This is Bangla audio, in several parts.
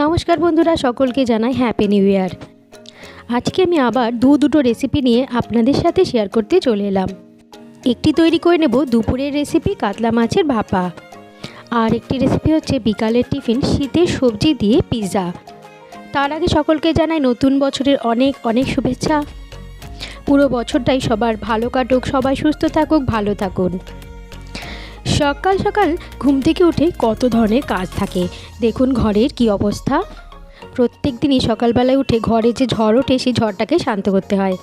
নমস্কার বন্ধুরা, সকলকে জানাই হ্যাপি নিউ ইয়ার আজকে আমি আবার দু দুটো রেসিপি নিয়ে আপনাদের সাথে শেয়ার করতে চলে এলাম। একটি তৈরি করে নেব দুপুরের রেসিপি কাতলা মাছের ভাপা। আর একটি রেসিপি হচ্ছে বিকালের টিফিন শীতের সবজি দিয়ে পিৎজা তার আগে সকলকে জানাই নতুন বছরের অনেক অনেক শুভেচ্ছা। পুরো বছরটাই সবার ভালো কাটুক, সবাই সুস্থ থাকুক, ভালো থাকুন। সকাল সকাল ঘুম থেকে উঠে কত ধরনের কাজ থাকে। দেখুন ঘরের কি অবস্থা। প্রত্যেক দিনই সকালবেলায় উঠে ঘরে যে ঝড় ওঠে, সেই ঝড়টাকে শান্ত করতে হয়।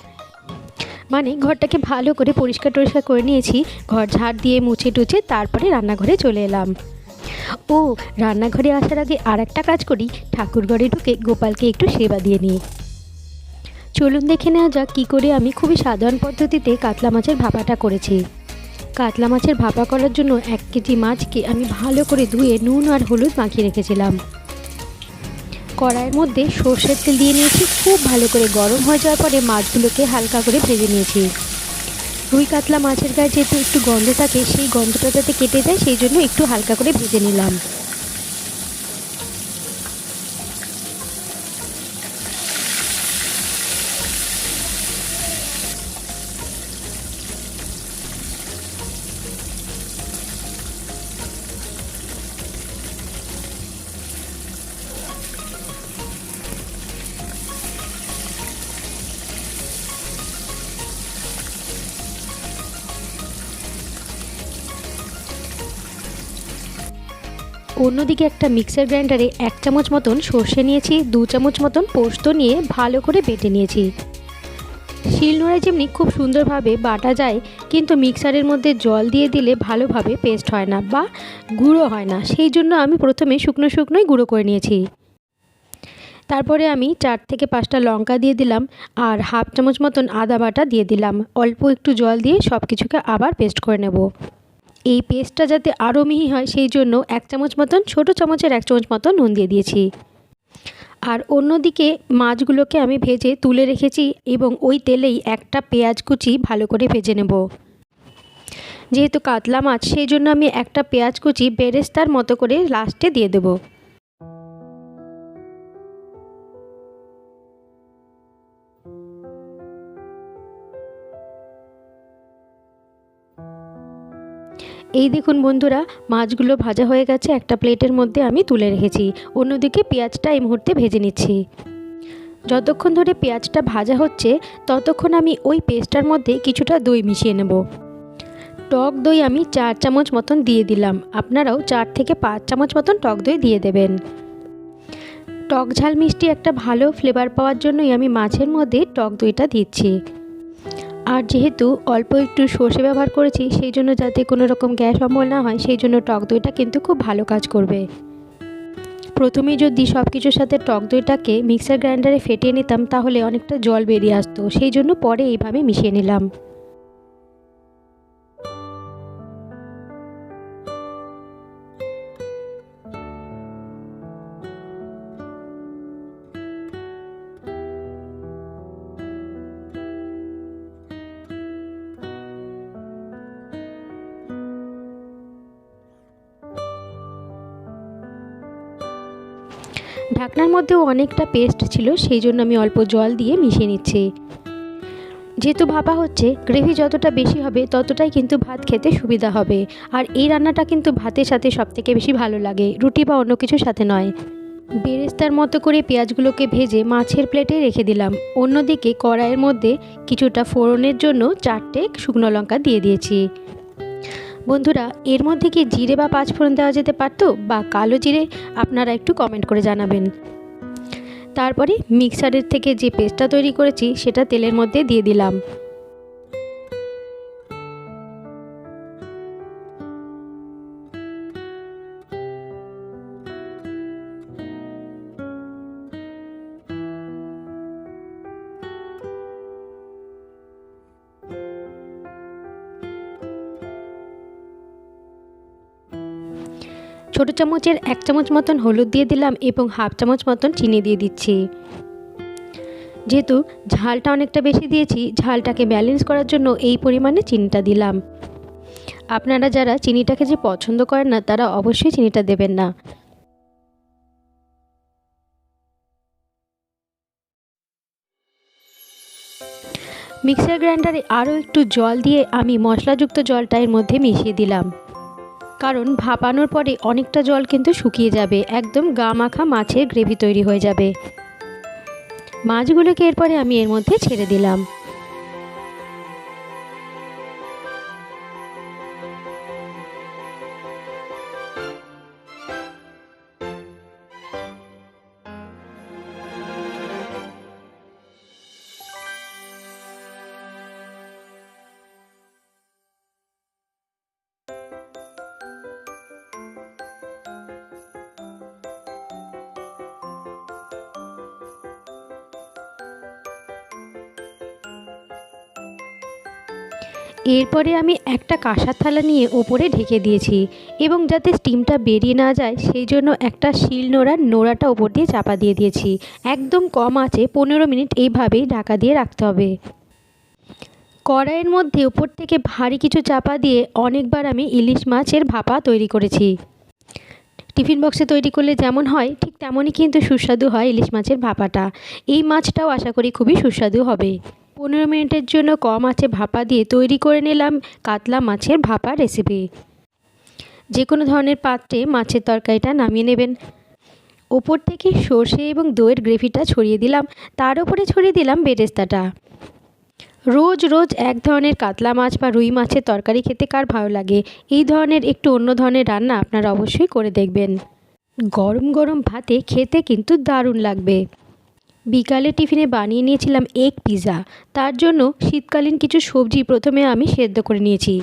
মানে ঘরটাকে ভালো করে পরিষ্কার টরিষ্কার করে নিয়েছি, ঘর ঝাড় দিয়ে মুছে টুছে তারপরে রান্নাঘরে চলে এলাম। ও, রান্নাঘরে আসার আগে আর একটা কাজ করি, ঠাকুর ঘরে ঢুকে গোপালকে একটু সেবা দিয়ে নিই। চলুন দেখে নেওয়া যাক কী করে আমি খুবই সাধারণ পদ্ধতিতে কাতলা মাছের ভাপাটা করেছি। কাতলা মাছের ভাপা করার জন্য এক কেজি মাছকে আমি ভালো করে ধুয়ে নুন আর হলুদ মাখিয়ে রেখেছিলাম। কড়াইয়ের মধ্যে সর্ষের তেল দিয়ে নিয়েছি, খুব ভালো করে গরম হয়ে যাওয়ার পরে মাছগুলোকে হালকা করে ভেজে নিয়েছি। রুই কাতলা মাছের গায়ে যেহেতু একটু গন্ধ থাকে, সেই গন্ধটা যাতে কেটে যায়, সেই জন্য একটু হালকা করে ভেজে নিলাম। অন্যদিকে একটা মিক্সার গ্রাইন্ডারে এক চামচ মতন সর্ষে নিয়েছি, দু চামচ মতন পোস্ত নিয়ে ভালো করে বেটে নিয়েছি। শিলনোড়ায় যেমনি খুব সুন্দরভাবে বাটা যায়, কিন্তু মিক্সারের মধ্যে জল দিয়ে দিলে ভালোভাবে পেস্ট হয় না বা গুঁড়ো হয় না। সেই জন্য আমি প্রথমে শুকনো শুকনোই গুঁড়ো করে নিয়েছি। তারপরে আমি চার থেকে পাঁচটা লঙ্কা দিয়ে দিলাম আর হাফ চামচ মতন আদা বাটা দিয়ে দিলাম। অল্প একটু জল দিয়ে সব কিছুকে আবার পেস্ট করে নেব। এই পেস্টটা যাতে আরও মিহি হয় সেই জন্য এক চামচ মতন, ছোটো চামচের এক চামচ মতন নুন দিয়ে দিয়েছি। আর অন্যদিকে মাছগুলোকে আমি ভেজে তুলে রেখেছি এবং ওই তেলেই একটা পেঁয়াজ কুচি ভালো করে ভেজে নেব। যেহেতু কাতলা মাছ, সেই জন্য আমি একটা পেঁয়াজ কুচি বেরেস্তার মতো করে লাস্টে দিয়ে দেবো। এই দেখুন বন্ধুরা, মাছগুলো ভাজা হয়ে গেছে, একটা প্লেটের মধ্যে আমি তুলে রেখেছি। অন্যদিকে পেঁয়াজটা এই মুহূর্তে ভেজে নিচ্ছি। যতক্ষণ ধরে পেঁয়াজটা ভাজা হচ্ছে, ততক্ষণ আমি ওই পেস্টটার মধ্যে কিছুটা দই মিশিয়ে নেব। টক দই আমি চার চামচ মতন দিয়ে দিলাম। আপনারাও চার থেকে পাঁচ চামচ মতন টক দই দিয়ে দেবেন। টক ঝাল মিষ্টি একটা ভালো ফ্লেভার পাওয়ার জন্যই আমি মাছের মধ্যে টক দইটা দিচ্ছি। আর যেহেতু অল্প একটু সর্ষে ব্যবহার করেছি, সেই জন্য যাতে কোনো রকম গ্যাস অম্বল না হয়, সেই জন্য টক দইটা কিন্তু খুব ভালো কাজ করবে। প্রথমে যদি সব কিছুর সাথে টক দইটাকে মিক্সার গ্রাইন্ডারে ফেটিয়ে নিতাম, তাহলে অনেকটা জল বেরিয়ে আসতো। সেই জন্য পরে এইভাবে মিশিয়ে নিলাম। ঢাকনার মধ্যেও অনেকটা পেস্ট ছিল, সেই জন্য আমি অল্প জল দিয়ে মিশিয়ে নিচ্ছি। যেহেতু ভাপা হচ্ছে গ্রেভি যতটা বেশি হবে, ততটাই কিন্তু ভাত খেতে সুবিধা হবে। আর এই রান্নাটা কিন্তু ভাতের সাথে সবথেকে বেশি ভালো লাগে, রুটি বা অন্য কিছুর সাথে নয়। বেরেস্তার মতো করে পেঁয়াজগুলোকে ভেজে মাছের প্লেটে রেখে দিলাম। অন্যদিকে কড়াইয়ের মধ্যে কিছুটা ফোড়নের জন্য চারটে শুকনো লঙ্কা দিয়ে দিয়েছি। বন্ধুরা, এর মধ্যে কি জিরে বা পাঁচফোড়ন দেওয়া যেতে পারতো বা কালো জিরে? আপনারা একটু কমেন্ট করে জানাবেন। তারপরে মিক্সারের থেকে যে পেস্টটা তৈরি করেছি, সেটা তেলের মধ্যে দিয়ে দিলাম। ছোট চামচের এক চামচ মতন হলুদ দিয়ে দিলাম এবং হাফ চামচ মতন চিনি দিয়ে দিচ্ছি। যেহেতু ঝালটা অনেকটা বেশি দিয়েছি, ঝালটাকে ব্যালেন্স করার জন্য এই পরিমাণে চিনিটা দিলাম। আপনারা যারা চিনিটাকে যে পছন্দ করেন না, তারা অবশ্যই চিনিটা দেবেন না। মিক্সার গ্রাইন্ডারে আরও একটু জল দিয়ে আমি মশলাযুক্ত জলটা এর মধ্যে মিশিয়ে দিলাম। কারণ ভাপানোর পরে অনেকটা জল কিন্তু শুকিয়ে যাবে। একদম গা মাখা মাছের গ্রেভি তৈরি হয়ে যাবে। মাছগুলোকে এরপরে আমি এর মধ্যে ছেড়ে দিলাম। এরপরে আমি একটা কাঁসার থালা নিয়ে ওপরে ঢেকে দিয়েছি এবং যাতে স্টিমটা বেরিয়ে না যায়, সেই জন্য একটা শিল নোড়ার নোড়াটা ওপর দিয়ে চাপা দিয়ে দিয়েছি। একদম কম আছে, পনেরো মিনিট এইভাবেই ঢাকা দিয়ে রাখতে হবে। কড়াইয়ের মধ্যে ওপর থেকে ভারী কিছু চাপা দিয়ে অনেকবার আমি ইলিশ মাছের ভাপা তৈরি করেছি। টিফিন বক্সে তৈরি করলে যেমন হয়, ঠিক তেমনই কিন্তু সুস্বাদু হয় ইলিশ মাছের ভাপাটা। এই মাছটাও আশা করি খুবই সুস্বাদু হবে। পনেরো মিনিটের জন্য কম আছে ভাপা দিয়ে তৈরি করে নিলাম কাতলা মাছের ভাপা রেসিপি যে কোনো ধরনের পাত্রে মাছের তরকারিটা নামিয়ে নেবেন। ওপর থেকে সর্ষে এবং দইয়ের গ্রেভিটা ছড়িয়ে দিলাম। তার উপরে ছড়িয়ে দিলাম বেরেস্তাটা। রোজ রোজ এক ধরনের কাতলা মাছ বা রুই মাছের তরকারি খেতে কার ভালো লাগে? এই ধরনের একটু অন্য ধরনের রান্না আপনারা অবশ্যই করে দেখবেন। গরম গরম ভাতে খেতে কিন্তু দারুণ লাগবে। বিকালে টিফিনে বানিয়ে নিয়েছিলাম এগ পিৎজা তার জন্য শীতকালীন কিছু সবজি প্রথমে আমি সেদ্ধ করে নিয়েছি।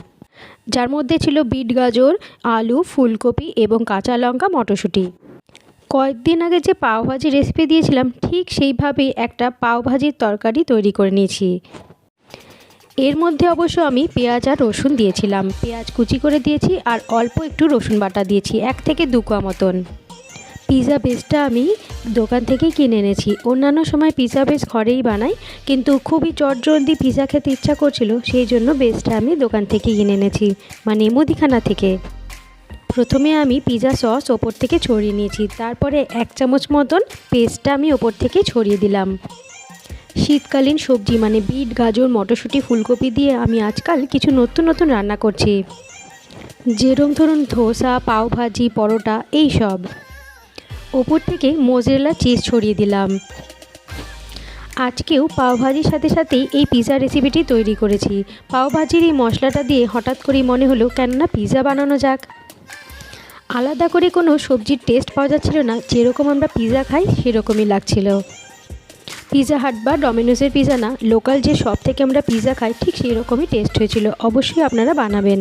যার মধ্যে ছিল বিট গাজর, আলু, ফুলকপি এবং কাঁচা লঙ্কা, মটরশুঁটি। কয়েকদিন আগে যে পাওভাজি রেসিপি দিয়েছিলাম, ঠিক সেইভাবেই একটা পাওভাজির তরকারি তৈরি করে নিয়েছি। এর মধ্যে অবশ্য আমি পেঁয়াজ আর রসুন দিয়েছিলাম। পেঁয়াজ কুচি করে দিয়েছি আর অল্প একটু রসুন বাটা দিয়েছি, এক থেকে দু কোয়া মতন। পিৎজা বেসটা আমি দোকান থেকেই কিনে এনেছি। অন্যান্য সময় পিৎজা বেস ঘরেই বানাই, কিন্তু খুবই চটজলদি পিৎজা খেতে ইচ্ছা করছিল, সেই জন্য বেসটা আমি দোকান থেকে কিনে এনেছি মানে মুদিখানা থেকে। প্রথমে আমি পিৎজা সস ওপর থেকে ছড়িয়ে নিয়েছি, তারপরে এক চামচ মতন পেস্টটা আমি ওপর থেকে ছড়িয়ে দিলাম। শীতকালীন সবজি মানে বিট, গাজর, মটরশুঁটি, ফুলকপি দিয়ে আমি আজকাল কিছু নতুন নতুন রান্না করছি। যেরম ধরুন ধোসা, পাওভাজি, পরোটা এই সব ওপর থেকে মোজরেলা চিজ ছড়িয়ে দিলাম। আজকেও পাওভাজির সাথে সাথেই এই পিৎজা রেসিপিটি তৈরি করেছি। পাওভাজির এই মশলাটা দিয়ে হঠাৎ করেই মনে হলো, কেননা পিৎজা বানানো যাক। আলাদা করে কোনো সবজির টেস্ট পাওয়া যাচ্ছিল না, যেরকম আমরা পিৎজা খাই সেরকমই লাগছিল। পিৎজা হাট বা ডমিনোসের পিৎজা না লোকাল যে শপ থেকে আমরা পিৎজা খাই, ঠিক সেই রকমই টেস্ট হয়েছিল। অবশ্যই আপনারা বানাবেন।